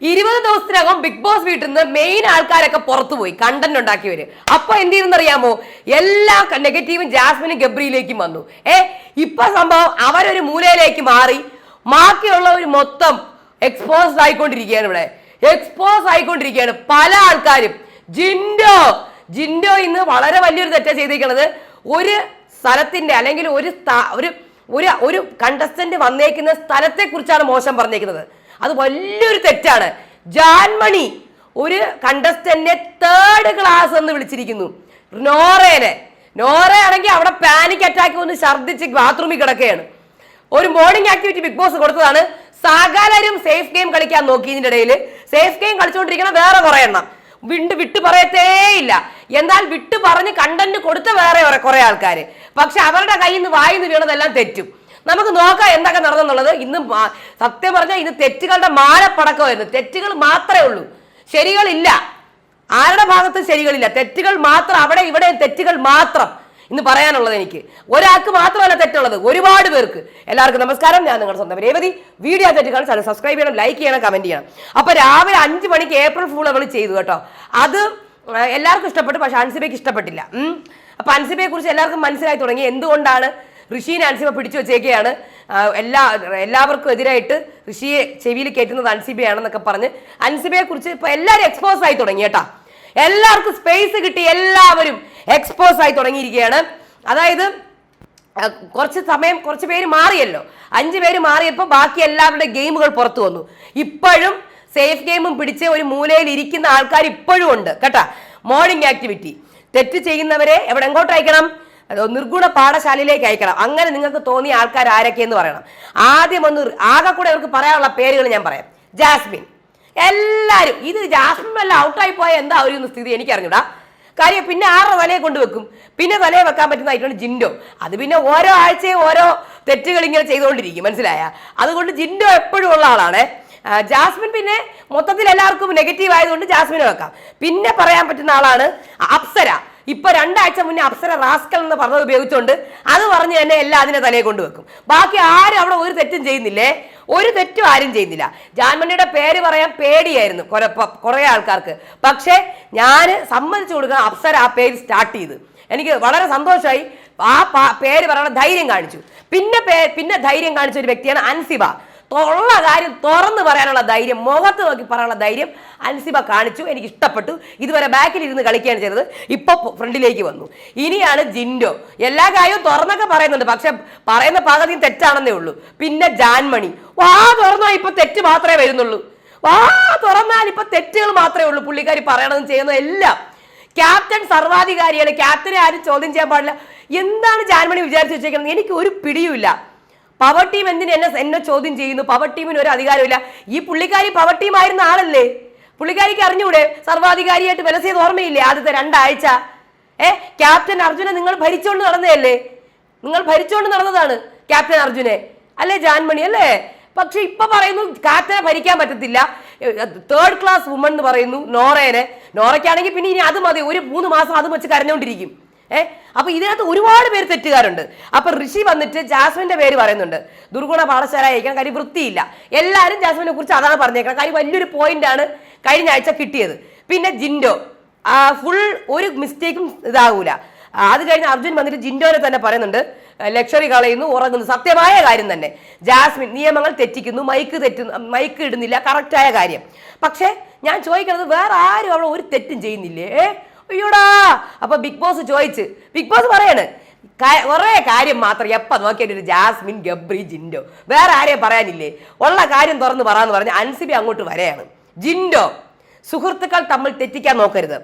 ഇരുപത് ദിവസത്തിനകം big boss വീട്ടിൽ നിന്ന് മെയിൻ ആൾക്കാരൊക്കെ പുറത്തുപോയി കണ്ടന്റ് ഉണ്ടാക്കിയവര്. അപ്പൊ എന്ത് ചെയ്യുന്നറിയാമോ? എല്ലാ നെഗറ്റീവും ജാസ്മിനും ഗബ്രിയിലേക്കും വന്നു. ഏ ഇപ്പൊ സംഭവം അവരൊരു മൂലയിലേക്ക് മാറി ബാക്കിയുള്ളവർ മൊത്തം എക്സ്പോസ് ആയിക്കൊണ്ടിരിക്കുകയാണ് ഇവിടെ. എക്സ്പോസ് ആയിക്കൊണ്ടിരിക്കുകയാണ് പല ആൾക്കാരും. ജിൻഡോ ജിൻഡോ ഇന്ന് വളരെ വലിയൊരു തെറ്റാ ചെയ്തിരിക്കുന്നത് ഒരു സ്ഥലത്തിന്റെ അല്ലെങ്കിൽ ഒരു ഒരു ഒരു കണ്ടസ്റ്റന്റ് വന്നേക്കുന്ന സ്ഥലത്തെ കുറിച്ചാണ് മോശം പറഞ്ഞേക്കുന്നത്. അത് വലിയൊരു തെറ്റാണ്. ജാൻമണി ഒരു കണ്ടസ്റ്റന്റിനെ തേർഡ് ക്ലാസ് എന്ന് വിളിച്ചിരിക്കുന്നു. നോറേനെ. നോറയാണെങ്കിൽ അവിടെ പാനിക് അറ്റാക്ക് വന്ന് ഛർദ്ദിച്ച് ബാത്റൂമിൽ കിടക്കുകയാണ്. ഒരു മോർണിംഗ് ആക്ടിവിറ്റി ബിഗ് ബോസ് കൊടുത്തതാണ്. സകലരും സേഫ് ഗെയിം കളിക്കാൻ നോക്കി ഇതിന്റെ ഇടയിൽ സേഫ് ഗെയിം കളിച്ചുകൊണ്ടിരിക്കുന്ന വേറെ കുറെ എണ്ണം. വിണ്ട് വിട്ടു പറയത്തേ ഇല്ല. എന്നാൽ വിട്ടു പറഞ്ഞ് കണ്ടന്റ് കൊടുത്ത വേറെ കുറെ ആൾക്കാർ പക്ഷെ അവരുടെ കയ്യിൽ നിന്ന് വായിന്ന് വീണതെല്ലാം തെറ്റും. നമുക്ക് നോക്കാം എന്തൊക്കെ നടന്നെന്നുള്ളത് ഇന്ന് സത്യം പറഞ്ഞാൽ ഇന്ന് തെറ്റുകളുടെ മാലപ്പടക്കമായിരുന്നു. തെറ്റുകൾ മാത്രമേ ഉള്ളൂ. ശരികളില്ല. ആരുടെ ഭാഗത്ത് ശരികളില്ല. തെറ്റുകൾ മാത്രം അവിടെ ഇവിടെ തെറ്റുകൾ മാത്രം ഇന്ന് പറയാനുള്ളത് എനിക്ക്. ഒരാൾക്ക് മാത്രമല്ല തെറ്റുള്ളത്. ഒരുപാട് പേർക്ക്. എല്ലാവർക്കും നമസ്കാരം. ഞാൻ നിങ്ങളുടെ സ്വന്തം രേവതി. വീഡിയോ തെറ്റുകൾ സബ്സ്ക്രൈബ് ചെയ്യണം ലൈക്ക് ചെയ്യണം കമന്റ് ചെയ്യണം. അപ്പൊ രാവിലെ അഞ്ച് മണിക്ക് ഏപ്രിൽ ഫൂൾ അവൾ ചെയ്തു കേട്ടോ. അത് എല്ലാവർക്കും ഇഷ്ടപ്പെട്ടു. പക്ഷെ അൻസിബയ്ക്ക് ഇഷ്ടപ്പെട്ടില്ല. അപ്പൊ അൻസിബയെ കുറിച്ച് എല്ലാവർക്കും മനസ്സിലായി തുടങ്ങി. എന്തുകൊണ്ടാണ്? ഋഷീനെ അൻസിബ പിടിച്ചു വെച്ചേക്കുകയാണ് എല്ലാ എല്ലാവർക്കും എതിരായിട്ട് ഋഷിയെ ചെവിയിൽ കയറ്റുന്നത് അൻസിബയാണെന്നൊക്കെ പറഞ്ഞ് അൻസിബയെ കുറിച്ച് ഇപ്പൊ എല്ലാവരും എക്സ്പോസ് ആയി തുടങ്ങി കേട്ടാ. എല്ലാവർക്കും സ്പേസ് കിട്ടി എല്ലാവരും എക്സ്പോസ് ആയി തുടങ്ങിയിരിക്കുകയാണ്. അതായത് കുറച്ച് സമയം കുറച്ച് പേര് മാറിയല്ലോ. അഞ്ച് പേര് മാറിയപ്പോൾ ബാക്കി എല്ലാവരുടെ ഗെയിമുകൾ പുറത്തു വന്നു. ഇപ്പോഴും സേഫ് ഗെയിമും പിടിച്ച് ഒരു മൂലയിൽ ഇരിക്കുന്ന ആൾക്കാർ ഇപ്പോഴും ഉണ്ട്. കേട്ടാ. Morning activity. തെറ്റ് ചെയ്യുന്നവരെ എവിടെ എങ്ങോട്ട് അയക്കണം? നിർഗുണ പാഠശാലയിലേക്ക് അയക്കണം. അങ്ങനെ നിങ്ങൾക്ക് തോന്നിയ ആൾക്കാർ ആരൊക്കെയെന്ന് പറയണം. ആദ്യം ഒന്ന് ആകെ കൂടെ അവർക്ക് പറയാനുള്ള പേരുകൾ ഞാൻ പറയാം. ജാസ്മിൻ. എല്ലാവരും ഇത് ജാസ്മിൻ വല്ല ഔട്ടായി പോയ എന്താ ഒരു സ്ഥിതി എനിക്കറിഞ്ഞൂടാ. കാര്യം പിന്നെ ആരുടെ തലയെ കൊണ്ടുവെക്കും പിന്നെ തലയെ വെക്കാൻ പറ്റുന്നതായിട്ടാണ് ജിൻഡോ. അത് പിന്നെ ഓരോ ആഴ്ചയും ഓരോ തെറ്റുകൾ ഇങ്ങനെ ചെയ്തുകൊണ്ടിരിക്കും മനസ്സിലായ? അതുകൊണ്ട് ജിൻഡോ എപ്പോഴും ഉള്ള ആളാണ്. ജാസ്മിൻ പിന്നെ മൊത്തത്തിൽ എല്ലാവർക്കും നെഗറ്റീവ് ആയതുകൊണ്ട് ജാസ്മിനെ വെക്കാം. പിന്നെ പറയാൻ പറ്റുന്ന ആളാണ് അപ്സര. ഇപ്പൊ രണ്ടാഴ്ച മുന്നേ അപ്സര റാസ്കൽ എന്ന് പറഞ്ഞത് ഉപയോഗിച്ചുകൊണ്ട് അത് പറഞ്ഞ് തന്നെ എല്ലാം അതിനെ തലയെ കൊണ്ടുവെക്കും ബാക്കി ആരും അവിടെ ഒരു തെറ്റും ചെയ്യുന്നില്ലേ? ഒരു തെറ്റും ആരും ചെയ്യുന്നില്ല. ജാൻമണിയുടെ പേര് പറയാൻ പേടിയായിരുന്നു കുറെ കുറേ ആൾക്കാർക്ക്. പക്ഷേ ഞാൻ സമ്മതിച്ചു കൊടുക്കാൻ അപ്സര ആ പേര് സ്റ്റാർട്ട് ചെയ്ത്. എനിക്ക് വളരെ സന്തോഷമായി ആ പേര് പറയാനുള്ള ധൈര്യം കാണിച്ചു. പിന്നെ പിന്നെ ധൈര്യം കാണിച്ച ഒരു വ്യക്തിയാണ് അൻസിബ. ഉള്ള കാര്യം തുറന്ന് പറയാനുള്ള ധൈര്യം മുഖത്ത് നോക്കി പറയാനുള്ള ധൈര്യം അൻസിബ കാണിച്ചു എനിക്ക് ഇഷ്ടപ്പെട്ടു. ഇതുവരെ ബാക്കിൽ ഇരുന്ന് കളിക്കുകയാണ് ചെയ്തത്. ഇപ്പൊ ഫ്രണ്ടിലേക്ക് വന്നു. ഇനിയാണ് ജിൻഡോ. എല്ലാ കാര്യവും തുറന്നൊക്കെ പറയുന്നുണ്ട്. പക്ഷെ പറയുന്ന പകുതിയും തെറ്റാണെന്നേ ഉള്ളൂ. പിന്നെ ജാൻമണി. വാ തുറന്നാ ഇപ്പൊ തെറ്റ് മാത്രമേ വരുന്നുള്ളൂ. വാ തുറന്നാൽ ഇപ്പൊ തെറ്റുകൾ മാത്രമേ ഉള്ളൂ. പുള്ളിക്കാരി പറയണതും ചെയ്യുന്നതും എല്ലാം. ക്യാപ്റ്റൻ സർവാധികാരിയാണ്. ക്യാപ്റ്റനെ ആരും ചോദ്യം ചെയ്യാൻ പാടില്ല. എന്താണ് ജാൻമണി വിചാരിച്ചു വെച്ചേക്കുന്നത്? എനിക്ക് ഒരു പിടിയുമില്ല. പവർ ടീം എന്തിന് എന്നെ എന്നെ ചോദ്യം ചെയ്യുന്നു? പവർ ടീമിന് ഒരു അധികാരമില്ല. ഈ പുള്ളിക്കാരി പവർ ടീം ആയിരുന്ന ആളല്ലേ? പുള്ളിക്കാരിക്ക് അറിഞ്ഞൂടെ? സർവാധികാരിയായിട്ട് വിലസിയത് ഓർമ്മയില്ലേ? ആദ്യത്തെ രണ്ടാഴ്ച. ഏ? ക്യാപ്റ്റൻ അർജുനെ നിങ്ങൾ ഭരിച്ചുകൊണ്ട് നടന്നതല്ലേ? നിങ്ങൾ ഭരിച്ചുകൊണ്ട് നടന്നതാണ് ക്യാപ്റ്റൻ അർജുനെ. അല്ലേ ജാൻമണി? അല്ലേ? പക്ഷെ ഇപ്പൊ പറയുന്നു ക്യാപ്റ്റനെ ഭരിക്കാൻ പറ്റത്തില്ല. തേർഡ് ക്ലാസ് വുമൺ എന്ന് പറയുന്നു നോറേനെ. നോറയ്ക്കാണെങ്കിൽ പിന്നെ ഇനി അത് മതി. ഒരു മൂന്ന് മാസം അത് വെച്ച് കരഞ്ഞുകൊണ്ടിരിക്കും ഏ? അപ്പൊ ഇതിനകത്ത് ഒരുപാട് പേര് തെറ്റുകാരുണ്ട്. അപ്പൊ ഋഷി വന്നിട്ട് ജാസ്മിന്റെ പേര് പറയുന്നുണ്ട്. ദുർഗുണ പാഠശാല കാര്യം വൃത്തിയില്ല. എല്ലാവരും ജാസ്മിനെ കുറിച്ച് അതാണ് പറഞ്ഞേക്കണം കാര്യം വലിയൊരു പോയിന്റ് ആണ് കഴിഞ്ഞ ആഴ്ച കിട്ടിയത്. പിന്നെ ജിൻഡോ. ഫുൾ ഒരു മിസ്റ്റേക്കും ഇതാകൂല അത് കഴിഞ്ഞ് അർജുൻ വന്നിട്ട് ജിൻഡോനെ തന്നെ പറയുന്നുണ്ട്. ലക്ഷറി കളയുന്നു ഉറങ്ങുന്നു. സത്യമായ കാര്യം തന്നെ. ജാസ്മിൻ നിയമങ്ങൾ തെറ്റിക്കുന്നു മൈക്ക് തെറ്റുന്നു മൈക്ക് ഇടുന്നില്ല. കറക്റ്റായ കാര്യം. പക്ഷേ ഞാൻ ചോദിക്കുന്നത് വേറെ ആരും അവളെ ഒരു തെറ്റും ചെയ്യുന്നില്ലേ? അയ്യോടാ. അപ്പൊ ബിഗ് ബോസ് ചോദിച്ച്. ബിഗ് ബോസ് പറയാണ് കുറേ കാര്യം മാത്രം എപ്പ നോക്കിയിട്ട് ജാസ്മിൻ ഗബ്രി ജിൻഡോ. വേറെ ആരെയും പറയാനില്ലേ? ഉള്ള കാര്യം തുറന്ന് പറയാന്ന് പറഞ്ഞ് അൻസിബി അങ്ങോട്ട് വരെയാണ്. ജിൻഡോ സുഹൃത്തുക്കൾ തമ്മിൽ തെറ്റിക്കാൻ നോക്കരുത്.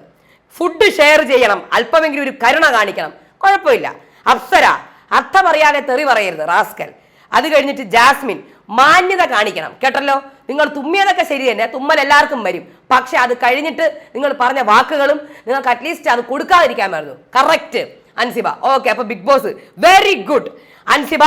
ഫുഡ് ഷെയർ ചെയ്യണം. അല്പമെങ്കിലും ഒരു കരുണ കാണിക്കണം. കുഴപ്പമില്ല. അപ്സര അർത്ഥമറിയാതെ തെറി പറയരുത് റാസ്കൽ. അത് കഴിഞ്ഞിട്ട് ജാസ്മിൻ മാന്യത കാണിക്കണം. കേട്ടല്ലോ? നിങ്ങൾ തുമ്മിയതൊക്കെ ശരി തന്നെ തുമ്മൽ എല്ലാവർക്കും വരും. പക്ഷെ അത് കഴിഞ്ഞിട്ട് നിങ്ങൾ പറഞ്ഞ വാക്കുകളും നിങ്ങൾക്ക് അറ്റ്ലീസ്റ്റ് അത് കൊടുക്കാതിരിക്കാമായിരുന്നു കറക്റ്റ് അൻസിബ ഓക്കെ അപ്പൊ Bigg Boss very good Ansiba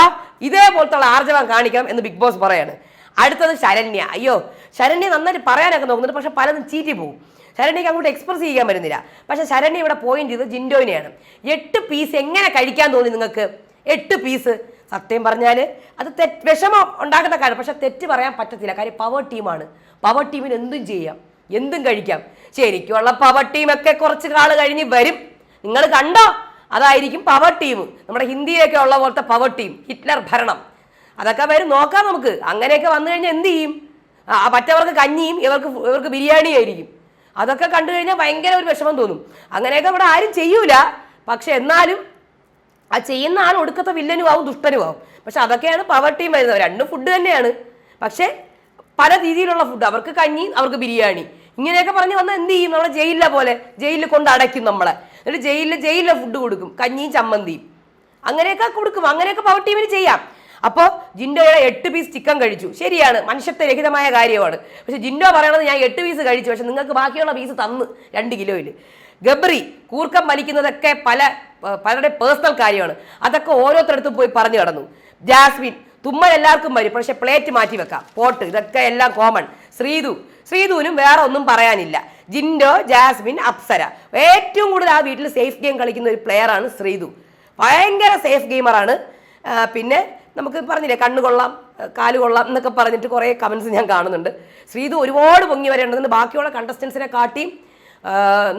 ഇതേപോലത്തെ ആർജവം കാണിക്കണം എന്ന് ബിഗ് ബോസ് പറയാണ്. അടുത്തത് ശരണ്യ. അയ്യോ ശരണ്യ നന്നായിട്ട് പറയാനൊക്കെ നോക്കുന്നുണ്ട് പക്ഷെ പലതും ചീറ്റി പോകും ശരണ്യക്ക് അങ്ങോട്ട് എക്സ്പ്രസ് ചെയ്യാൻ പറ്റുന്നില്ല. പക്ഷെ ശരണ്യ ഇവിടെ പോയിന്റ് ചെയ്ത് ജിൻഡോനെയാണ്. എട്ട് പീസ് എങ്ങനെ കഴിക്കാൻ തോന്നി നിങ്ങൾക്ക്? എട്ട് പീസ് സത്യം പറഞ്ഞാൽ അത് തെറ്റ് വിഷമം ഉണ്ടാക്കുന്ന കാര്യം പക്ഷെ തെറ്റ് പറയാൻ പറ്റത്തില്ല. കാര്യം പവർ ടീമാണ് പവർ ടീമിന് എന്തും ചെയ്യാം. എന്തും കഴിക്കാം. ശരിക്കുള്ള പവർ ടീമൊക്കെ കുറച്ച് കാൾ കഴിഞ്ഞ് വരും. നിങ്ങൾ കണ്ടോ? അതായിരിക്കും പവർ ടീം നമ്മുടെ ഹിന്ദിയിലൊക്കെ ഉള്ള പോലത്തെ പവർ ടീം ഹിറ്റ്ലർ ഭരണം. അതൊക്കെ വരും നോക്കാം നമുക്ക്. അങ്ങനെയൊക്കെ വന്നു കഴിഞ്ഞാൽ എന്ത് ചെയ്യും? മറ്റവർക്ക് കഞ്ഞിയും ഇവർക്ക് ഇവർക്ക് ബിരിയാണി ആയിരിക്കും. അതൊക്കെ കണ്ടു കഴിഞ്ഞാൽ ഭയങ്കര ഒരു വിഷമം തോന്നും. അങ്ങനെയൊക്കെ ഇവിടെ ആരും ചെയ്യൂല. പക്ഷെ എന്നാലും ആ ചെയ്യുന്ന ആൾ ഒടുക്കത്തെ വില്ലനും ആവും ദുഷ്ടനും ആവും. പക്ഷെ അതൊക്കെയാണ് പവർ ടീം വരുന്നത്. രണ്ടും ഫുഡ് തന്നെയാണ്. പക്ഷെ പല രീതിയിലുള്ള ഫുഡ് അവർക്ക് കഞ്ഞി അവർക്ക് ബിരിയാണി. ഇങ്ങനെയൊക്കെ പറഞ്ഞ് വന്നാൽ എന്ത് ചെയ്യും? നമ്മളെ ജയിലിലെ പോലെ ജയിലിൽ കൊണ്ട് അടയ്ക്കും നമ്മളെ. എന്നിട്ട് ജയിലിൽ ജയിലിലെ ഫുഡ് കൊടുക്കും. കഞ്ഞിയും ചമ്മന്തിയും. അങ്ങനെയൊക്കെ കൊടുക്കും. അങ്ങനെയൊക്കെ പവർ ടീമിന് ചെയ്യാം. അപ്പോൾ ജിൻഡോയുടെ എട്ട് പീസ് ചിക്കൻ കഴിച്ചു. ശരിയാണ്. മനുഷ്യത്വരഹിതമായ കാര്യമാണ്. പക്ഷെ ജിൻഡോ പറയണത് ഞാൻ എട്ട് പീസ് കഴിച്ചു. പക്ഷെ നിങ്ങൾക്ക് ബാക്കിയുള്ള പീസ് തന്ന് രണ്ട് കിലോയിൽ. ഗബ്രി കൂർക്കം വലിക്കുന്നതൊക്കെ പല പലരുടെ പേഴ്സണൽ കാര്യമാണ്. അതൊക്കെ ഓരോരുത്തരടുത്തും പോയി പറഞ്ഞു കടന്നു. ജാസ്മിൻ തുമ്മൽ എല്ലാവർക്കും വരും പക്ഷെ പ്ലേറ്റ് മാറ്റി വെക്കാം. പോട്ട് ഇതൊക്കെ എല്ലാം കോമൺ ശ്രീതു ശ്രീതുവിനും വേറെ ഒന്നും പറയാനില്ല. ജിൻഡോ ജാസ്മിൻ അപ്സര. ഏറ്റവും കൂടുതൽ ആ വീട്ടിൽ സേഫ് ഗെയിം കളിക്കുന്ന ഒരു പ്ലെയറാണ് ശ്രീതു. ഭയങ്കര സേഫ് ഗെയിമറാണ് പിന്നെ നമുക്ക് പറഞ്ഞില്ലേ കണ്ണു കൊള്ളാം കാൽ കൊള്ളാം എന്നൊക്കെ പറഞ്ഞിട്ട് കുറേ കമൻസ് ഞാൻ കാണുന്നുണ്ട്. ശ്രീതു ഒരുപാട് പൊങ്ങി വരേണ്ടതുണ്ട്. ബാക്കിയുള്ള കണ്ടസ്റ്റൻസിനെ കാട്ടിയും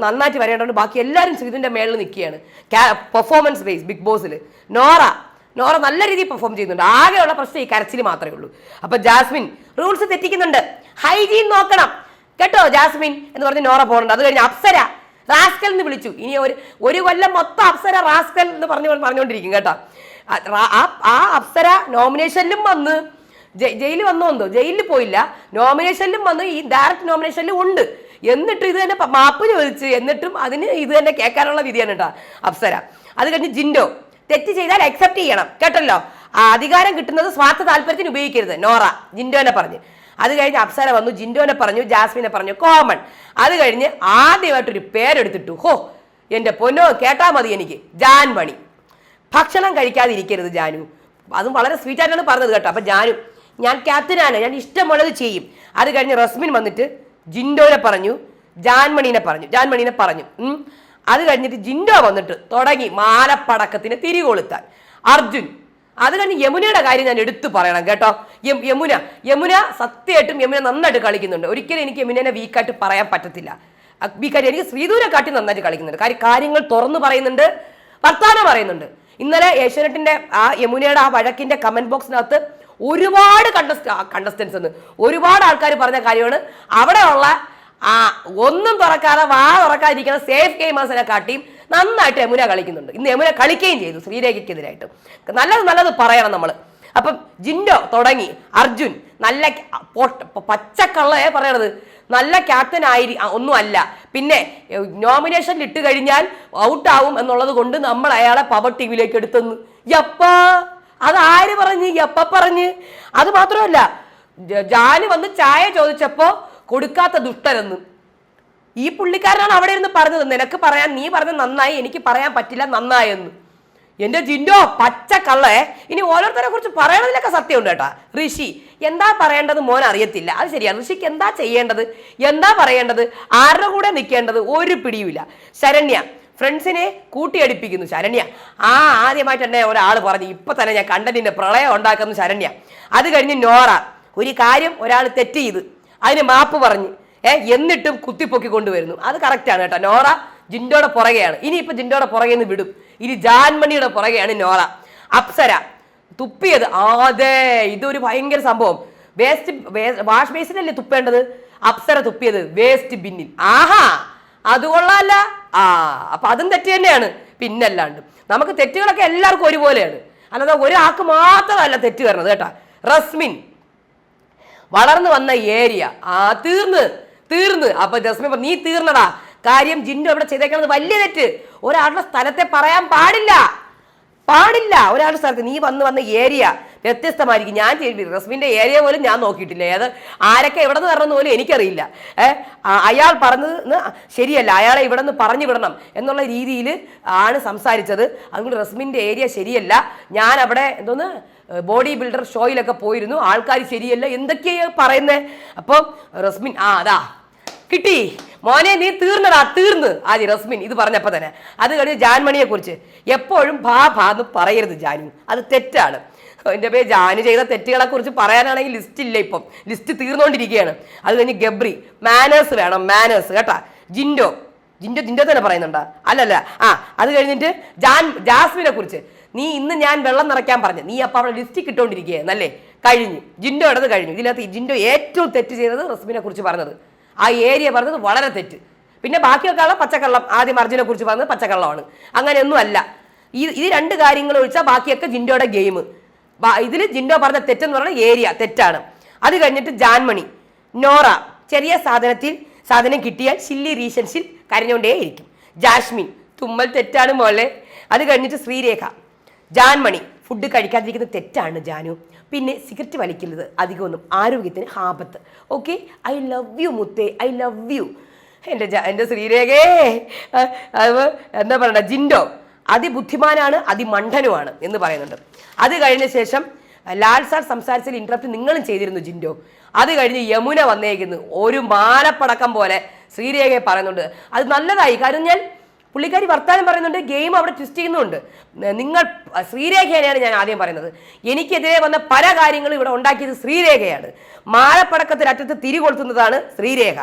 നന്നായിട്ട് വരേണ്ടതുകൊണ്ട് ബാക്കി എല്ലാവരും ശ്രീതിന്റെ മേളിൽ നിൽക്കുകയാണ്. പെർഫോമൻസ് ബേസ് ബിഗ് ബോസിൽ നോറ നോറ നല്ല രീതിയിൽ പെർഫോം ചെയ്യുന്നുണ്ട്. ആകെയുള്ള പ്രശ്നം ഈ കരച്ചിൽ മാത്രമേ ഉള്ളൂ. അപ്പോൾ ജാസ്മിൻ റൂൾസ് തെറ്റിക്കുന്നുണ്ട്. ഹൈജീൻ നോക്കണം. കേട്ടോ ജാസ്മിൻ എന്ന് പറഞ്ഞ് നോറ പോകുന്നുണ്ട്. അത് കഴിഞ്ഞ് അപ്സര റാസ്കൽ എന്ന് വിളിച്ചു. ഇനി ഒരു ഒരു കൊല്ലം മൊത്തം അപ്സര റാസ്കൽ എന്ന് പറഞ്ഞു പറഞ്ഞുകൊണ്ടിരിക്കും കേട്ടോ. ആ അപ്സര നോമിനേഷനിലും വന്ന് ജയിലിൽ വന്നോ എന്തോ? ജയിലിൽ പോയില്ല. നോമിനേഷനിലും വന്ന് ഈ ഡയറക്റ്റ് നോമിനേഷനിലും ഉണ്ട്. എന്നിട്ട് ഇത് തന്നെ മാപ്പ് ചോദിച്ച് എന്നിട്ടും അതിന് ഇത് തന്നെ കേൾക്കാനുള്ള വിധിയാണ് കേട്ടോ അപ്സര. അത് കഴിഞ്ഞ് ജിൻഡോ തെറ്റ് ചെയ്താൽ അക്സെപ്റ്റ് ചെയ്യണം. കേട്ടല്ലോ? ആ അധികാരം കിട്ടുന്നത് സ്വാർത്ഥ താല്പര്യത്തിന് ഉപയോഗിക്കരുത്. നോറ ജിൻഡോനെ പറഞ്ഞ്. അത് കഴിഞ്ഞ് അപ്സര വന്നു. ജിൻഡോനെ പറഞ്ഞു ജാസ്മിനെ പറഞ്ഞു കോമൺ. അത് കഴിഞ്ഞ് ആദ്യമായിട്ടൊരു പേരെടുത്തിട്ടു. ഹോ എന്റെ പൊന്നോ കേട്ടാ മതി എനിക്ക്. ജാൻമണി. ഭക്ഷണം കഴിക്കാതിരിക്കരുത് ജാനു. അതും വളരെ സ്വീറ്റ് ആയിട്ടാണ് പറഞ്ഞത് കേട്ടോ. അപ്പം ജാനു ഞാൻ ക്യാപ്റ്റനാണ് ഞാൻ ഇഷ്ടമുള്ളത് ചെയ്യും. അത് കഴിഞ്ഞ് റസ്മിൻ വന്നിട്ട് ജിൻഡോനെ പറഞ്ഞു ജാൻമണീനെ പറഞ്ഞു ജാൻമണീനെ പറഞ്ഞു. അത് കഴിഞ്ഞിട്ട് ജിൻഡോ വന്നിട്ട് തുടങ്ങി മാലപ്പടക്കത്തിന് തിരികൊളുത്താൻ. അർജുൻ അത് കഴിഞ്ഞ് യമുനയുടെ കാര്യം ഞാൻ എടുത്തു പറയണം കേട്ടോ. യമുന യമുന സത്യമായിട്ടും യമുന നന്നായിട്ട് കളിക്കുന്നുണ്ട്. ഒരിക്കലും എനിക്ക് യമുനനെ വീക്കായിട്ട് പറയാൻ പറ്റത്തില്ല. വീക്കായിട്ട് എനിക്ക് ശ്രീധൂരെ കാട്ടി നന്നായിട്ട് കളിക്കുന്നുണ്ട്. കാര്യം കാര്യങ്ങൾ തുറന്നു പറയുന്നുണ്ട് വർത്താനം പറയുന്നുണ്ട്. ഇന്നലെ ഏഷ്യാനെറ്റിന്റെ ആ യമുനയുടെ ആ വഴക്കിന്റെ കമന്റ് ബോക്സിനകത്ത് ഒരുപാട് കണ്ടസ്റ്റ് കണ്ടസ്റ്റൻസ് എന്ന്. ഒരുപാട് ആൾക്കാർ പറഞ്ഞ കാര്യമാണ്. അവിടെയുള്ള ആ ഒന്നും തുറക്കാതെ വാ തുറക്കാതിരിക്കുന്ന സേഫ് ഗെയിമേഴ്സിനെ കാട്ടിയും നന്നായിട്ട് യമുന കളിക്കുന്നുണ്ട്. ഇന്ന് യമുന കളിക്കുകയും ചെയ്തു ശ്രീരേഖയ്ക്കെതിരായിട്ട്. നല്ലത് നല്ലത് പറയണം നമ്മൾ അപ്പം ജിൻഡോ തുടങ്ങി. അർജുൻ നല്ല പച്ചക്കള്ളയെ പറയണത്. നല്ല ക്യാപ്റ്റൻ ആയി ആ, ഒന്നും അല്ല. പിന്നെ നോമിനേഷൻ ഇട്ട് കഴിഞ്ഞാൽ ഔട്ടാവും എന്നുള്ളത് കൊണ്ട് നമ്മൾ അയാളെ പവർ ടീമിലേക്ക് എടുത്തെന്ന്. യപ്പാ! അത് ആര് പറഞ്ഞ്? എപ്പ പറഞ്ഞ്? അത് മാത്രമല്ല ജാന് വന്ന് ചായ ചോദിച്ചപ്പോ കൊടുക്കാത്ത ദുഷ്ടരെന്ന്. ഈ പുള്ളിക്കാരനാണ് അവിടെ ഇരുന്ന് പറഞ്ഞത്. നിനക്ക് പറയാൻ നീ പറഞ്ഞത് നന്നായി എനിക്ക് പറയാൻ പറ്റില്ല നന്നായെന്ന്. എന്റെ ജിൻഡോ പച്ച കള്ളേ ഇനി ഓരോരുത്തരെ കുറിച്ച് പറയണതിലൊക്കെ സത്യമുണ്ട് കേട്ടാ. ഋഷി എന്താ പറയേണ്ടത് മോൻ അറിയത്തില്ല. അത് ശരിയാണ് ഋഷിക്ക് എന്താ ചെയ്യേണ്ടത്? എന്താ പറയേണ്ടത്? ആരുടെ കൂടെ നിൽക്കേണ്ടത് ഒരു പിടിയുമില്ല. ശരണ്യ ഫ്രണ്ട്സിനെ കൂട്ടിയടിപ്പിക്കുന്നു ശരണ്യ. ആ ആദ്യമായിട്ട് തന്നെ ഒരാൾ പറഞ്ഞു ഇപ്പൊ തന്നെ ഞാൻ കണ്ടതിന്റെ പ്രളയം ഉണ്ടാക്കുന്നു ശരണ്യ. അത് കഴിഞ്ഞ് നോറ ഒരു കാര്യം ഒരാൾ തെറ്റ് ചെയ്ത് അതിന് മാപ്പ് പറഞ്ഞ്. ഏ എന്നിട്ടും കുത്തിപ്പൊക്കി കൊണ്ടുവരുന്നു. അത് കറക്റ്റാണ് കേട്ടോ. നോറ ജിൻഡോയുടെ പുറകെയാണ്. ഇനിയിപ്പോ ജിൻഡോയുടെ പുറകെ നിന്ന് വിടും. ഇനി ജാൻമണിയുടെ പുറകെയാണ് നോറ. അപ്സര തുപ്പിയത്. അതെ ഇതൊരു ഭയങ്കര സംഭവം. വേസ്റ്റ് വാഷ് ബേസിനല്ലേ തുപ്പേണ്ടത്? അപ്സര തുപ്പിയത് വേസ്റ്റ് ബിന്നിൽ. ആഹാ അത് കൊള്ളാല്ല. ആ അപ്പൊ അതും തെറ്റ് തന്നെയാണ്. പിന്നല്ലാണ്ട് നമുക്ക് തെറ്റുകളൊക്കെ എല്ലാവർക്കും ഒരുപോലെയാണ്. അല്ലാതെ ഒരാൾക്ക് മാത്രമല്ല തെറ്റ് വരണത് കേട്ടാ. റസ്മിൻ. വളർന്നു വന്ന ഏരിയ. ആ തീർന്ന് തീർന്ന്. അപ്പൊ ജസ്മിൻ നീ തീർന്നടാ. കാര്യം ജിന്നു അവിടെ ചെയ്തേക്കുന്നത് വലിയ തെറ്റ്. ഒരാളുടെ സ്ഥലത്തെ പറയാൻ പാടില്ല. പാടില്ല. ഒരാളുടെ സ്ഥലത്ത് നീ വന്ന് വന്ന ഏരിയ വ്യത്യസ്തമായിരിക്കും. ഞാൻ റസ്മിന്റെ ഏരിയ പോലും ഞാൻ നോക്കിയിട്ടില്ല. ഏത് ആരൊക്കെ എവിടെ നിന്ന് വരണമെന്ന് പോലും എനിക്കറിയില്ല. അയാൾ പറഞ്ഞത് ശരിയല്ല. അയാളെ ഇവിടെ നിന്ന് പറഞ്ഞു വിടണം എന്നുള്ള രീതിയിൽ ആണ് സംസാരിച്ചത്. അതുകൊണ്ട് റസ്മിന്റെ ഏരിയ ശരിയല്ല. ഞാൻ അവിടെ എന്തോന്ന് ബോഡി ബിൽഡർ ഷോയിലൊക്കെ പോയിരുന്നു. ആൾക്കാർ ശരിയല്ല. എന്തൊക്കെയാണ് പറയുന്നത് അപ്പോൾ റസ്മിൻ ആ അതാ. കിട്ടി. മോനെ നീ തീർന്നടാ തീർന്ന്. ആദ്യ റസ്മിൻ ഇത് പറഞ്ഞപ്പോ തന്നെ. അത് കഴിഞ്ഞ് ജാൻമണിയെ കുറിച്ച്. എപ്പോഴും ഭാ ഭാ എന്ന് പറയരുത് ജാനു. അത് തെറ്റാണ്. എന്റെ പേര് ജാനു ചെയ്ത തെറ്റുകളെ കുറിച്ച് പറയാനാണെങ്കിൽ ലിസ്റ്റ് ഇല്ല ഇപ്പം. ലിസ്റ്റ് തീർന്നുകൊണ്ടിരിക്കുകയാണ് അത് കഴിഞ്ഞ് ഗബ്രി മാനേഴ്സ് വേണം മാനേഴ്സ് കേട്ടാ? ജിൻഡോ ജിൻഡോ ജിൻഡോ തന്നെ പറയുന്നുണ്ടോ? അല്ലല്ല ആ അത് കഴിഞ്ഞിട്ട് ജാൻ ജാസ്മിനെ കുറിച്ച്. നീ ഇന്ന് ഞാൻ വെള്ളം നിറയ്ക്കാൻ പറഞ്ഞു. നീ അപ്പോൾ അവിടെ ലിസ്റ്റ് കിട്ടുകൊണ്ടിരിക്കുകയെന്നല്ലേ കഴിഞ്ഞു. ജിൻഡോ ഇടത് കഴിഞ്ഞു. ഇതിനകത്ത് ജിൻഡോ ഏറ്റവും തെറ്റ് ചെയ്തത് റസ്മിനെ കുറിച്ച് പറഞ്ഞത്. ആ ഏരിയ പറഞ്ഞത് വളരെ തെറ്റ്. പിന്നെ ബാക്കിയൊക്കെ ഉള്ള പച്ചക്കള്ളം ആദ്യം അർജുനെ കുറിച്ച് പറഞ്ഞത് പച്ചക്കള്ളമാണ്. അങ്ങനെയൊന്നും അല്ല. ഈ ഇത് രണ്ട് കാര്യങ്ങൾ ഒഴിച്ചാൽ ബാക്കിയൊക്കെ ജിൻഡോയുടെ ഗെയിം. ഇതിൽ ജിൻഡോ പറഞ്ഞ തെറ്റെന്ന് പറഞ്ഞാൽ ഏരിയ തെറ്റാണ്. അത് കഴിഞ്ഞിട്ട് ജാൻമണി നോറ ചെറിയ സാധനത്തിൽ സാധനം കിട്ടിയാൽ ചില്ലി റീസൻസിൽ കരഞ്ഞുകൊണ്ടേയിരിക്കും ജാസ്മിൻ തുമ്മൽ തെറ്റാണ് മോളെ. അത് കഴിഞ്ഞിട്ട് ശ്രീരേഖ ജാൻമണി ഫുഡ് കഴിക്കാതിരിക്കുന്നത് തെറ്റാണ് ജാനു. പിന്നെ സിഗരറ്റ് വലിക്കുന്നത് അധികമൊന്നും ആരോഗ്യത്തിന് ഹാപത്ത് ഓക്കെ ഐ ലവ് യു മുത്തേ. ഐ ലവ് യു എന്റെ എന്റെ ശ്രീരേഖേ. എന്താ പറയണ്ട ജിൻഡോ. അതിബുദ്ധിമാനാണ് അതിമണ്ഡനുമാണ് എന്ന് പറയുന്നുണ്ട്. അത് കഴിഞ്ഞ ശേഷം ലാൽ സാർ സംസാരിച്ചതിൽ ഇൻട്രപ്റ്റ് നിങ്ങളും ചെയ്തിരുന്നു ജിൻഡോ. അത് കഴിഞ്ഞ് യമുന വന്നേക്കുന്നു. ഒരു മാനപ്പടക്കം പോലെ ശ്രീരേഖയെ പറയുന്നുണ്ട്. അത് നല്ലതായി. കാരണം ഞാൻ പുള്ളിക്കാരി വർത്താനം പറയുന്നുണ്ട് ഗെയിം അവിടെ ട്വിസ്റ്റ് ചെയ്യുന്നുണ്ട്. നിങ്ങൾ ശ്രീരേഖയാണ് ഞാൻ ആദ്യം പറയുന്നത്. എനിക്കെതിരെ വന്ന പല കാര്യങ്ങളും ഇവിടെ ഉണ്ടാക്കിയത് ശ്രീരേഖയാണ്. മാലപ്പടക്കത്തിൽ അറ്റത്ത് തിരി കൊളുത്തുന്നതാണ് ശ്രീരേഖ.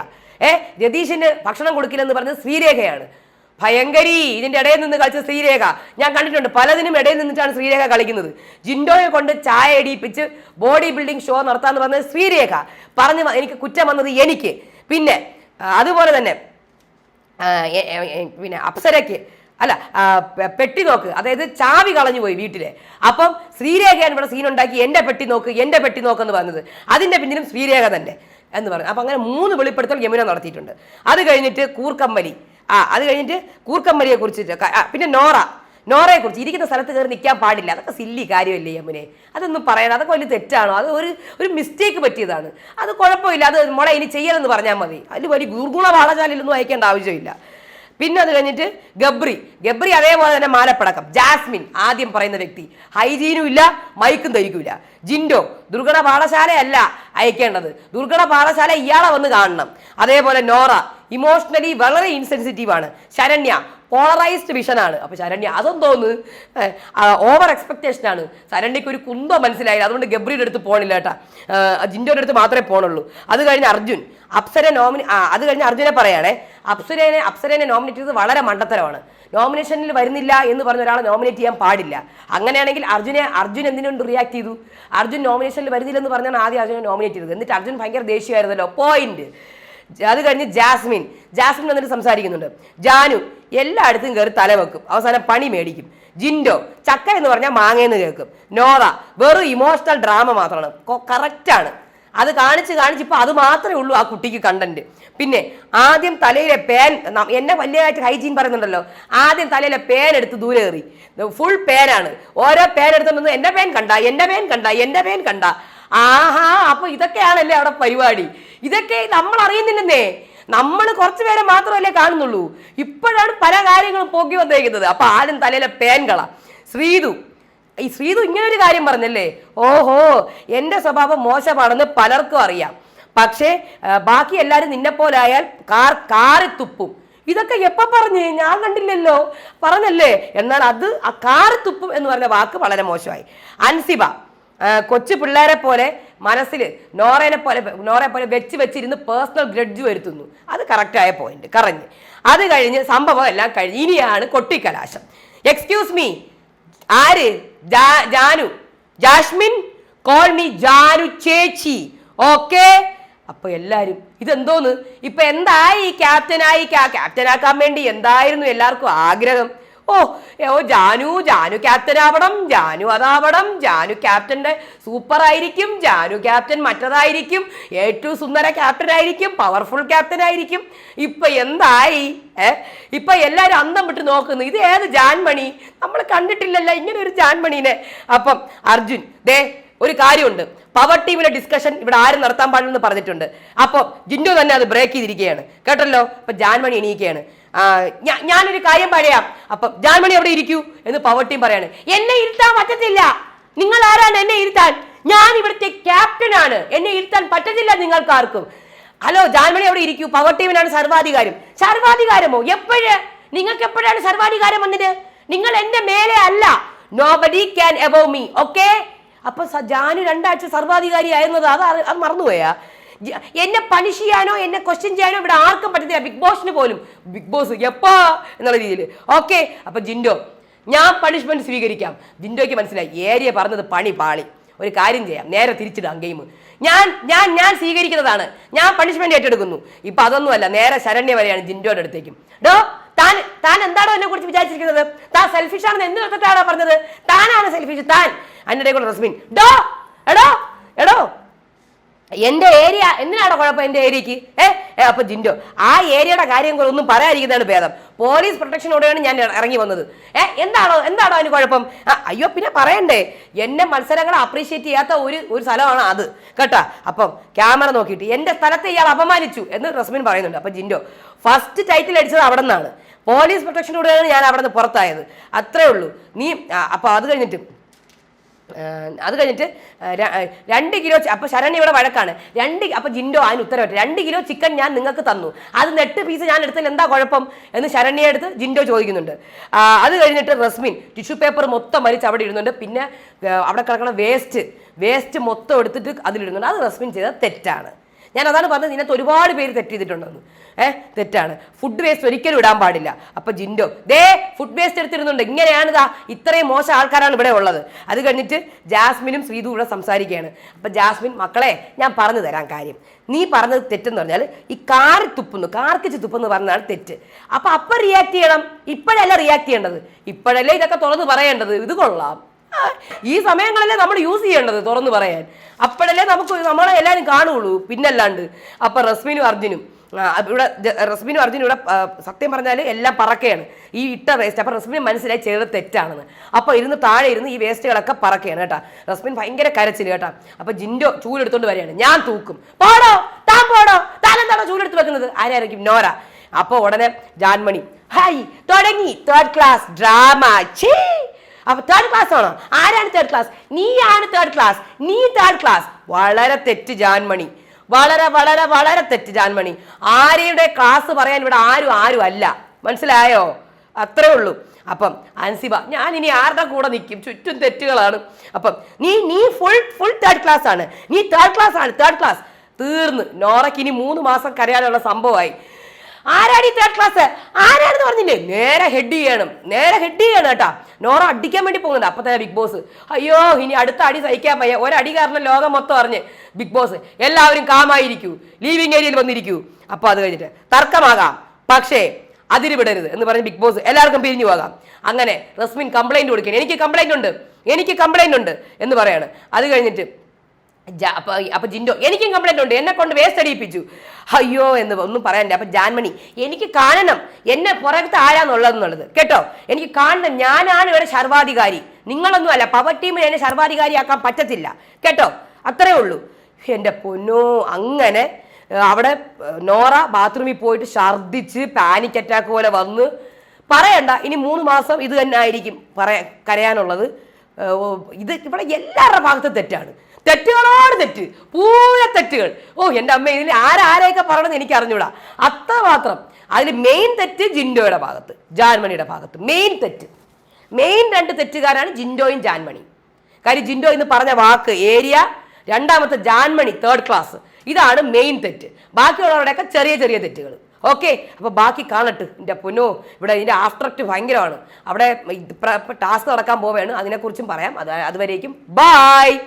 ഏ രതീഷിന് ഭക്ഷണം കൊടുക്കില്ലെന്ന് പറഞ്ഞത് ശ്രീരേഖയാണ്. ഭയങ്കരി ഇതിന്റെ ഇടയിൽ നിന്ന് കളിച്ച ശ്രീരേഖ. ഞാൻ കണ്ടിട്ടുണ്ട് പലതിനും ഇടയിൽ നിന്നിട്ടാണ് ശ്രീരേഖ കളിക്കുന്നത്. ജിൻഡോയെ കൊണ്ട് ചായ ഇടിപ്പിച്ച് ബോഡി ബിൽഡിംഗ് ഷോ നടത്താന്ന് പറഞ്ഞത് ശ്രീരേഖ. പറഞ്ഞു എനിക്ക് കുറ്റം വന്നത് എനിക്ക്. പിന്നെ അതുപോലെ തന്നെ പിന്നെ അപ്സരയ്ക്ക് അല്ല പെട്ടി നോക്ക് അതായത് ചാവി കളഞ്ഞു പോയി വീട്ടിലെ. അപ്പം ശ്രീരേഖയാണ് ഇവിടെ സീൻ ഉണ്ടാക്കി എന്റെ പെട്ടി നോക്ക് എന്റെ പെട്ടി നോക്കെന്ന് പറഞ്ഞത്. അതിന്റെ പിന്നിലും ശ്രീരേഖ തന്നെ എന്ന് പറഞ്ഞു. അപ്പം അങ്ങനെ മൂന്ന് വെളിപ്പെടുത്തൽ യമുന നടത്തിയിട്ടുണ്ട്. അത് കഴിഞ്ഞിട്ട് കൂർക്കമ്മലി. ആ അത് കഴിഞ്ഞിട്ട് കൂർക്കമ്മലിയെ കുറിച്ചിട്ട് പിന്നെ നോറ. നോറയെ കുറിച്ച് ഇരിക്കുന്ന സ്ഥലത്ത് കയറി നിൽക്കാൻ പാടില്ല. അതൊക്കെ സില്ലി കാര്യമല്ലേ അമ്മനെ അതൊന്നും പറയാൻ അതൊക്കെ വലിയ തെറ്റാണോ? അത് ഒരു ഒരു മിസ്റ്റേക്ക് പറ്റിയതാണ്. അത് കുഴപ്പമില്ല. അത് മോളെ ഇനി ചെയ്യലെന്ന് പറഞ്ഞാൽ മതി. അതിൽ വലിയ ഗുർഗുണ വാളശാലയിലൊന്നും അയക്കേണ്ട ആവശ്യമില്ല. പിന്നെ അത് കഴിഞ്ഞിട്ട് ഗബ്രി. ഗബ്രി അതേപോലെ തന്നെ മാലപ്പടക്കം. ജാസ്മിൻ ആദ്യം പറയുന്ന വ്യക്തി. ഹൈജീനും ഇല്ല മൈക്കും ധരിക്കൂല. ജിൻഡോ ദുർഗണ പാഠശാലയല്ല അയക്കേണ്ടത്. ദുർഗണ പാഠശാല ഇയാളെ വന്ന് കാണണം. അതേപോലെ നോറ ഇമോഷണലി വളരെ ഇൻസെൻസിറ്റീവ് ആണ്. ശരണ്യ പോളറൈസ്ഡ് വിഷനാണ് അപ്പൊ ശരണ്യ അതൊന്നും തോന്നുന്നു ഓവർ എക്സ്പെക്ടേഷൻ ആണ്. ശരണ്യക്ക് ഒരു കുന്തോ മനസ്സിലായില്ല. അതുകൊണ്ട് ഗബ്രിയുടെ അടുത്ത് പോകണില്ല കേട്ടാ. ജിൻഡോയുടെ അടുത്ത് മാത്രമേ പോകണുള്ളൂ അത് കഴിഞ്ഞ് അർജുൻ അപ്സര നോമിനി അത് കഴിഞ്ഞ് അർജുനെ പറയുകയാണേ. അപ്സരനെ അപ്സരനെ നോമിനേറ്റ് ചെയ്തത് വളരെ മണ്ടത്തരമാണ്. നോമിനേഷനിൽ വരുന്നില്ല എന്ന് പറഞ്ഞ ഒരാളെ നോമിനേറ്റ് ചെയ്യാൻ പാടില്ല. അങ്ങനെയാണെങ്കിൽ അർജുനെ അർജുൻ എന്തിനുകൊണ്ട് റിയാക്ട് ചെയ്തു? അർജുൻ നോമിനേഷനിൽ വരുന്നില്ലെന്ന് പറഞ്ഞാണ് ആദ്യം അർജുനെ നോമിനേറ്റ് ചെയ്തത്. എന്നിട്ട് അർജുൻ ഭയങ്കര ദേഷ്യമായിരുന്നല്ലോ. പോയിന്റ് അത് കഴിഞ്ഞ് ജാസ്മിൻ. ജാസ്മിൻ വന്നിട്ട് സംസാരിക്കുന്നുണ്ട്. ജാനു എല്ലായിടത്തും കയറി തല വെക്കും അവസാനം പണി മേടിക്കും. ജിൻഡോ ചക്ക എന്ന് പറഞ്ഞാൽ മാങ്ങയെന്ന് കേൾക്കും. നോറ വെറും ഇമോഷണൽ ഡ്രാമ മാത്രമാണ്. കറക്റ്റാണ് അത് കാണിച്ച് കാണിച്ച് ഇപ്പൊ അത് മാത്രമേ ഉള്ളൂ ആ കുട്ടിക്ക് കണ്ടന്റ് പിന്നെ ആദ്യം തലയിലെ പേൻ എന്നെ വലിയതായിട്ട് ഹൈജീൻ പറയുന്നുണ്ടല്ലോ. ആദ്യം തലയിലെ പേൻ എടുത്ത് ദൂരെ എറി ഫുൾ പേനാണ് ഓരോ പേൻ എടുത്തോണ്ട് എന്റെ പേൻ കണ്ട എന്റെ പേൻ കണ്ട എന്റെ പേൻ കണ്ട. ആഹാ അപ്പൊ ഇതൊക്കെയാണല്ലേ അവിടെ പരിപാടി? ഇതൊക്കെ നമ്മൾ അറിയുന്നില്ലെന്നേ. നമ്മൾ കുറച്ചു പേരെ മാത്രമല്ലേ കാണുന്നുള്ളൂ. ഇപ്പോഴാണ് പല കാര്യങ്ങളും പോക്കി വന്നേക്കുന്നത്. അപ്പൊ ആരും തലയിലെ പേൻകള. ശ്രീതു ഈ ശ്രീതു ഇങ്ങനെ ഒരു കാര്യം പറഞ്ഞല്ലേ? ഓഹോ എന്റെ സ്വഭാവം മോശമാണെന്ന് പലർക്കും അറിയാം. പക്ഷേ ബാക്കി എല്ലാവരും നിന്നെ ആയാൽ കാർ കാറി തുപ്പും. ഇതൊക്കെ എപ്പോ പറഞ്ഞ്? ഞാൻ കണ്ടില്ലല്ലോ. പറഞ്ഞല്ലേ? എന്നാൽ അത് ആ കാറി തുപ്പും എന്ന് പറഞ്ഞ വാക്ക് വളരെ മോശമായി. അൻസിബ കൊച്ചു പിള്ളേരെ പോലെ മനസ്സിൽ നോറേനെ പോലെ നോറയെ പോലെ വെച്ച് വെച്ചിരുന്ന് പേഴ്സണൽ ഗ്രഡ്ജ് വരുത്തുന്നു. അത് കറക്റ്റായ പോയിന്റ് കറഞ്ഞ്. അത് കഴിഞ്ഞ് സംഭവം എല്ലാം കഴിഞ്ഞ് ഇനിയാണ് കൊട്ടിക്കലാശം. എക്സ്ക്യൂസ് മീ ആര്? Janu. Jasmine call me Janu ചേച്ചി. ഓക്കെ അപ്പൊ എല്ലാരും ഇതെന്തോന്ന്? ഇപ്പൊ എന്തായി ക്യാപ്റ്റനായി ക്യാപ്റ്റനാക്കാൻ വേണ്ടി എന്തായിരുന്നു എല്ലാവർക്കും ആഗ്രഹം? ഓ ഓ ജാനു ജാനു ക്യാപ്റ്റൻ ആവണം ജാനു അതാവണം ജാനു ക്യാപ്റ്റന്റെ സൂപ്പർ ആയിരിക്കും ജാനു ക്യാപ്റ്റൻ മറ്റതായിരിക്കും ഏറ്റവും സുന്ദര ക്യാപ്റ്റൻ ആയിരിക്കും പവർഫുൾ ക്യാപ്റ്റൻ ആയിരിക്കും. ഇപ്പൊ എന്തായി? ഏ ഇപ്പൊ എല്ലാരും അന്തം വിട്ട് നോക്കുന്നു ഇത് ഏത് ജാൻമണി? നമ്മൾ കണ്ടിട്ടില്ലല്ലോ ഇങ്ങനെ ഒരു ജാൻമണീനെ. അപ്പം അർജുൻ ദേ ഒരു കാര്യമുണ്ട്. പവർ ടീമിലെ ഡിസ്കഷൻ ഇവിടെ ആരും നടത്താൻ പാടില്ലെന്ന് പറഞ്ഞിട്ടുണ്ട്. അപ്പോൾ ജിൻഡു തന്നെ അത് ബ്രേക്ക് ചെയ്തിരിക്കുകയാണ്. കേട്ടല്ലോ? അപ്പൊ ജാൻമണി എണീക്കുകയാണ്. ഞാനൊരു കാര്യം പറയാം. അപ്പൊ ജാൻമണി അവിടെ ഇരിക്കൂ എന്ന് പവർട്ടിയും പറയാണ്. എന്നെ ഇരുത്താൻ പറ്റത്തില്ല. നിങ്ങൾ ആരാണ് എന്നെ ഇരുത്താൻ? ഞാൻ ഇവിടുത്തെ ക്യാപ്റ്റൻ ആണ്. എന്നെ ഇരുത്താൻ പറ്റത്തില്ല നിങ്ങൾക്കാർക്കും. ഹലോ ജാൻമണി അവിടെ ഇരിക്കൂ? പവർ ടീമിനാണ് സർവാധികാരം. സർവാധികാരമോ? എപ്പോഴ്? നിങ്ങൾക്ക് എപ്പോഴാണ് സർവാധികാരം വന്നത്? നിങ്ങൾ എന്റെ മേലെ അല്ല. No nobody can above me okay അപ്പൊ ജാനു രണ്ടാഴ്ച സർവാധികാരി ആയിരുന്നത് അത് അത് മറന്നുപോയാ? എന്നെ പണിഷ് ചെയ്യാനോ എന്നെ ക്വസ്റ്റ്യൻ ചെയ്യാനോ ഇവിടെ ആർക്കും പറ്റത്തില്ല. ബിഗ് ബോസിന് പോലും. ബിഗ് ബോസ് എപ്പോ? എന്നുള്ള രീതിയിൽ. ഓക്കെ അപ്പൊ ജിൻഡോ ഞാൻ പണിഷ്മെന്റ് സ്വീകരിക്കാം. ജിൻഡോയ്ക്ക് മനസ്സിലായി. ഏരിയ പറഞ്ഞത് പണി പാളി. ഒരു കാര്യം ചെയ്യാം. നേരെ തിരിച്ചിടാം ഗെയിം ഞാൻ ഞാൻ ഞാൻ സ്വീകരിക്കുന്നതാണ്. ഞാൻ പണിഷ്മെന്റ് ഏറ്റെടുക്കുന്നു. ഇപ്പൊ അതൊന്നുമല്ല നേരെ ശരണ്യ വരെയാണ് ജിൻഡോയുടെ അടുത്തേക്കും. ഡോ താൻ താൻ എന്താണോ എന്നെ കുറിച്ച് വിചാരിച്ചിരിക്കുന്നത്? താൻ സെൽഫിഷ് ആണെന്ന് എന്ത് തൊട്ടാണോ പറഞ്ഞത്? താനാണ് സെൽഫിഷ് താൻ. അതിനിടെ കൂടെ റസ്മിൻ. ഡോ എടോ എന്റെ ഏരിയ എന്തിനാണോ കുഴപ്പം എന്റെ ഏരിയക്ക്? ഏ ഏ, അപ്പൊ ജിൻഡോ ആ ഏരിയയുടെ കാര്യങ്ങളൊന്നും പറയാതിരിക്കുന്നതാണ് ഭേദം. പോലീസ് പ്രൊട്ടക്ഷനോടെയാണ് ഞാൻ ഇറങ്ങി വന്നത്. ഏ എന്താണോ എന്താണോ അതിന് കുഴപ്പം? അയ്യോ പിന്നെ പറയണ്ടേ എന്നെ മത്സരങ്ങളെ അപ്രീഷിയേറ്റ് ചെയ്യാത്ത ഒരു ഒരു സ്ഥലമാണ് അത്. കേട്ടാ? അപ്പം ക്യാമറ നോക്കിയിട്ട് എന്റെ സ്ഥലത്തെ ഇയാൾ അപമാനിച്ചു എന്ന് റസ്മിൻ പറയുന്നുണ്ട്. അപ്പൊ ജിൻഡോ ഫസ്റ്റ് ടൈറ്റിൽ അടിച്ചത് അവിടെ നിന്നാണ് പോലീസ് പ്രൊട്ടക്ഷനോടെയാണ് ഞാൻ അവിടെ നിന്ന് പുറത്തായത്. അത്രേ ഉള്ളൂ. നീ അപ്പൊ അത് കഴിഞ്ഞിട്ട് ഏഹ് അത് കഴിഞ്ഞിട്ട് രണ്ട് കിലോ അപ്പോൾ അപ്പൊ ശരണ്യ ഇവിടെ വഴക്കാണ്. രണ്ട് അപ്പൊ ജിൻഡോ അതിന് ഉത്തരവ് രണ്ട് കിലോ ചിക്കൻ ഞാൻ നിങ്ങൾക്ക് തന്നു. അത് നെട്ട് പീസ് ഞാൻ എടുത്തതിൽ എന്താ കുഴപ്പം? എന്ന് ശരണ്യ എടുത്ത് ജിൻഡോ ചോദിക്കുന്നുണ്ട്. അത് കഴിഞ്ഞിട്ട് റസ്മിൻ ടിഷ്യൂ പേപ്പർ മൊത്തം വലിച്ച് അവിടെ ഇടുന്നുണ്ട്. പിന്നെ അവിടെ കിടക്കണ വേസ്റ്റ് വേസ്റ്റ് മൊത്തം എടുത്തിട്ട് അതിലിടുന്നുണ്ട്. അത് റസ്മിൻ ചെയ്ത തെറ്റാണ്. ഞാൻ അതാണ് പറഞ്ഞത് ഇതിനകത്ത് ഒരുപാട് പേര് തെറ്റ് ചെയ്തിട്ടുണ്ടെന്ന്. ഏഹ് തെറ്റാണ്. ഫുഡ് വേസ്റ്റ് ഒരിക്കലും ഇടാൻ പാടില്ല. അപ്പൊ ജിൻഡോ ദേ ഫുഡ് വേസ്റ്റ് എടുത്തിരുന്നുണ്ട് ഇങ്ങനെയാണ് ഇതാ ഇത്രയും മോശം ആൾക്കാരാണ് ഇവിടെ ഉള്ളത്. അത് കഴിഞ്ഞിട്ട് ജാസ്മിനും ശ്രീതു ഇവിടെ സംസാരിക്കുകയാണ്. അപ്പൊ ജാസ്മിൻ മക്കളെ ഞാൻ പറഞ്ഞു തരാം കാര്യം. നീ പറഞ്ഞത് തെറ്റെന്ന് പറഞ്ഞാൽ ഈ കാറി തുപ്പുന്നു കാർക്കിച്ച് തുപ്പെന്ന് പറഞ്ഞാൽ തെറ്റ്. അപ്പൊ അപ്പൊ റിയാക്ട് ചെയ്യണം. ഇപ്പോഴല്ല റിയാക്ട് ചെയ്യേണ്ടത്? ഇപ്പോഴല്ലേ ഇതൊക്കെ തുറന്ന് പറയേണ്ടത്? ഇത് കൊള്ളാം. ഈ സമയങ്ങളല്ലേ നമ്മൾ യൂസ് ചെയ്യേണ്ടത് തുറന്നു പറയാൻ. അപ്പോഴല്ലേ നമുക്ക് നമ്മളെ എല്ലാവരും കാണുള്ളൂ. പിന്നല്ലാണ്ട്. അപ്പൊ റസ്മിനും അർജുനും ഇവിടെ റസ്മിനും അർജുനും ഇവിടെ സത്യം പറഞ്ഞാൽ എല്ലാം പറക്കുകയാണ് ഈ ഇട്ട വേസ്റ്റ് അപ്പൊ റസ്മിന് മനസ്സിലായി ചെയ്തത് തെറ്റാണെന്ന്. അപ്പോൾ ഇരുന്ന് താഴെ ഇരുന്ന് ഈ വേസ്റ്റുകളൊക്കെ പറക്കുകയാണ് കേട്ടാ. റസ്മിൻ ഭയങ്കര കരച്ചിൽ കേട്ടാ. അപ്പൊ ജിൻഡോ ചൂലെടുത്തോണ്ട് വരികയാണ്. ഞാൻ തൂക്കും. പോടോ താൻ പോടോ. താൻ എന്താണോ ചൂലെടുത്ത് വെക്കുന്നത്? ആരായിരിക്കും? നോര. അപ്പോൾ ഉടനെ ജാൻമണി ഹായ് തുടങ്ങി. തേർഡ് ക്ലാസ് ഡ്രാമ ഛീ! അപ്പൊ തേർഡ് ക്ലാസ് ആണോ? ആരാണ് തേർഡ് ക്ലാസ് നീയാണ് തേർഡ് ക്ലാസ് നീ തേർഡ് ക്ലാസ് വളരെ തെറ്റ് ജാൻമണി. വളരെ വളരെ വളരെ തെറ്റ് ജാൻമണി. ആരെയുടെ ക്ലാസ് പറയാൻ ഇവിടെ ആരും ആരും അല്ല. മനസ്സിലായോ? അത്രേ ഉള്ളൂ. അപ്പം അൻസിബ ഞാൻ ഇനി ആരുടെ കൂടെ നിൽക്കും ചുറ്റും തെറ്റുകളാണ്. അപ്പം നീ നീ ഫുൾ ഫുൾ തേർഡ് ക്ലാസ് ആണ്. നീ തേർഡ് ക്ലാസ് ആണ് തേർഡ് ക്ലാസ് തീർന്ന്. നോറയ്ക്ക് ഇനി മൂന്ന് മാസം കരയാനുള്ള സംഭവമായി. ആരാടി തേർഡ് ക്ലാസ് ആരാണെന്ന് പറഞ്ഞില്ലേ? നേരെ ഹെഡ് ചെയ്യണം. നേരെ ഹെഡ് ചെയ്യണം കേട്ടാ. നോറ അടിക്കാൻ വേണ്ടി പോകുന്നത് അപ്പൊ തന്നെ ബിഗ് ബോസ് അയ്യോ ഇനി അടുത്ത അടി സഹിക്കാൻ പയ്യ ഒരടി കാരണം ലോകം മൊത്തം അറിഞ്ഞ്. ബിഗ് ബോസ് എല്ലാവരും കാമായിരിക്കൂ. ലീവിംഗ് ഏരിയയിൽ വന്നിരിക്കൂ. അപ്പൊ അത് കഴിഞ്ഞിട്ട് തർക്കമാകാം. പക്ഷേ അതിര് വിടരുത് എന്ന് പറഞ്ഞ് ബിഗ് ബോസ് എല്ലാവർക്കും പിരിഞ്ഞു പോകാം. അങ്ങനെ റസ്മിൻ കംപ്ലൈന്റ് കൊടുക്കണം എനിക്ക് കംപ്ലൈന്റ് ഉണ്ട്. എനിക്ക് കംപ്ലൈന്റ് ഉണ്ട് എന്ന് പറയാണ്. അത് കഴിഞ്ഞിട്ട് അപ്പൊ അപ്പൊ ജിൻഡോ എനിക്കും കംപ്ലൈന്റ് ഉണ്ട്. എന്നെ കൊണ്ട് വേസ്റ്റ് അടിയിപ്പിച്ചു. അയ്യോ എന്ന് ഒന്നും പറയാനില്ല അപ്പൊ ജാൻമണി എനിക്ക് കാണണം. എന്നെ പുറത്ത് ആരാന്നുള്ളതെന്നുള്ളത്. കേട്ടോ? എനിക്ക് കാണണം. ഞാനാണ് ഇവിടെ സർവാധികാരി. നിങ്ങളൊന്നും അല്ല. പവർ ടീമിന് എന്നെ സർവാധികാരിയാക്കാൻ പറ്റത്തില്ല. കേട്ടോ? അത്രേ ഉള്ളൂ. എന്റെ പൊന്നോ അങ്ങനെ അവിടെ നോറ ബാത്റൂമിൽ പോയിട്ട് ഛർദ്ദിച്ച് പാനിക് അറ്റാക്ക് പോലെ വന്ന് പറയണ്ട. ഇനി മൂന്ന് മാസം ഇത് തന്നെ ആയിരിക്കും പറയാ കരയാനുള്ളത്. ഇത് ഇവിടെ എല്ലാവരുടെ ഭാഗത്തും തെറ്റാണ്. തെറ്റുകളോട് തെറ്റ് പൂര തെറ്റുകൾ. ഓ എന്റെ അമ്മ ഇതിൽ ആരാരെയൊക്കെ പറയണമെന്ന് എനിക്ക് അറിഞ്ഞൂടാ അത്രമാത്രം. അതിൽ മെയിൻ തെറ്റ് ജിൻഡോയുടെ ഭാഗത്ത് ജാൻമണിയുടെ ഭാഗത്ത്. മെയിൻ തെറ്റ്. മെയിൻ രണ്ട് തെറ്റുകാരാണ് ജിൻഡോയും ജാൻമണിയും. കാര്യം ജിൻഡോ എന്ന് പറഞ്ഞ വാക്ക് ഏരിയ രണ്ടാമത്തെ ജാൻമണി തേർഡ് ക്ലാസ് ഇതാണ് മെയിൻ തെറ്റ്. ബാക്കിയുള്ളവരുടെയൊക്കെ ചെറിയ ചെറിയ തെറ്റുകൾ. ഓക്കെ? അപ്പോൾ ബാക്കി കാണട്ടെ. എന്റെ പൊന്നോ ഇവിടെ ഇതിന്റെ ആഫ്റ്റർക്റ്റ് ഭയങ്കരമാണ്. അവിടെ ടാസ്ക് നടക്കാൻ പോവുകയാണ്. അതിനെക്കുറിച്ചും പറയാം. അത് അതുവരേക്കും. ബായ്